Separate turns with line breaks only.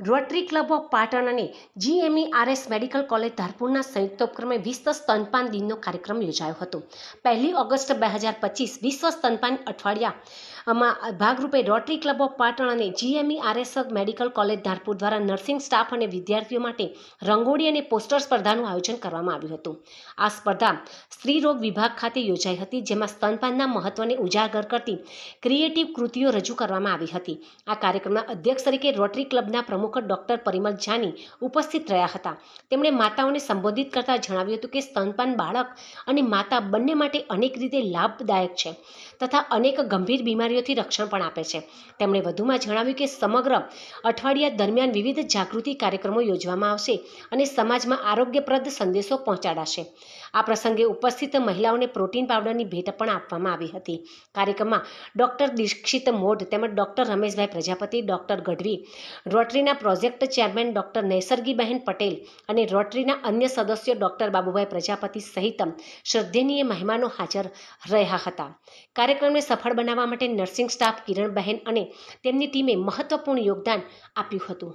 Rotary club of Patan અને GMERS medical college ધારપુરના સંયુક્ત ઉપક્રમે વિશ્વ સ્તનપાન દિનનો કાર્યક્રમ યોજાયો હતો. પહેલી ઓગસ્ટ બે હજાર પચીસ વિશ્વ સ્તનપાન અઠવાડિયામાં ભાગરૂપે રોટરી ક્લબ ઓફ પાટણ અને જીએમઈઆરએસ મેડિકલ કોલેજ ધારપુર દ્વારા નર્સિંગ સ્ટાફ અને વિદ્યાર્થીઓ માટે રંગોળી અને પોસ્ટર સ્પર્ધાનું આયોજન કરવામાં આવ્યું હતું. આ સ્પર્ધા સ્ત્રી રોગ વિભાગ ખાતે યોજાઈ હતી, જેમાં સ્તનપાનના મહત્વને ઉજાગર કરતી ક્રિએટિવ કૃતિઓ રજૂ કરવામાં આવી હતી. આ કાર્યક્રમના અધ્યક્ષ તરીકે રોટરી ક્લબના પ્રમુખ ડોક્ટર પરિમલ જાની ઉપસ્થિત રહ્યા હતા. તેમણે માતાઓને સંબોધિત કરતા જણાવ્યું હતું કે સ્તનપાન બાળક અને માતા બંને માટે અનેક રીતે લાભદાયક છે તથા અનેક ગંભીર બીમારીઓથી રક્ષણ પણ આપે છે. તેમણે વધુમાં જણાવ્યું કે સમગ્ર અઠવાડિયા દરમિયાન વિવિધ જાગૃતિ કાર્યક્રમો યોજવામાં આવશે અને સમાજમાં આરોગ્યપ્રદ સંદેશો પહોંચાડાશે. આ પ્રસંગે ઉપસ્થિત મહિલાઓને પ્રોટીન પાવડરની ભેટ પણ આપવામાં આવી હતી. કાર્યક્રમમાં ડોક્ટર દીક્ષિત મોઢ તેમજ doctor Rameshbhai Prajapati, doctor Gadhvi, રોટરીના project chairman doctor Naisargiben Patel અને રોટરીના અન્ય સદસ્યો ડોક્ટર બાબુભાઈ પ્રજાપતિ સહિત શ્રદ્ધેનીય મહેમાનો હાજર રહ્યા હતા. કાર્યક્રમને સફળ બનાવવા માટે નર્સિંગ સ્ટાફ કિરણબહેન અને તેમની ટીમે મહત્વપૂર્ણ યોગદાન આપ્યું હતું.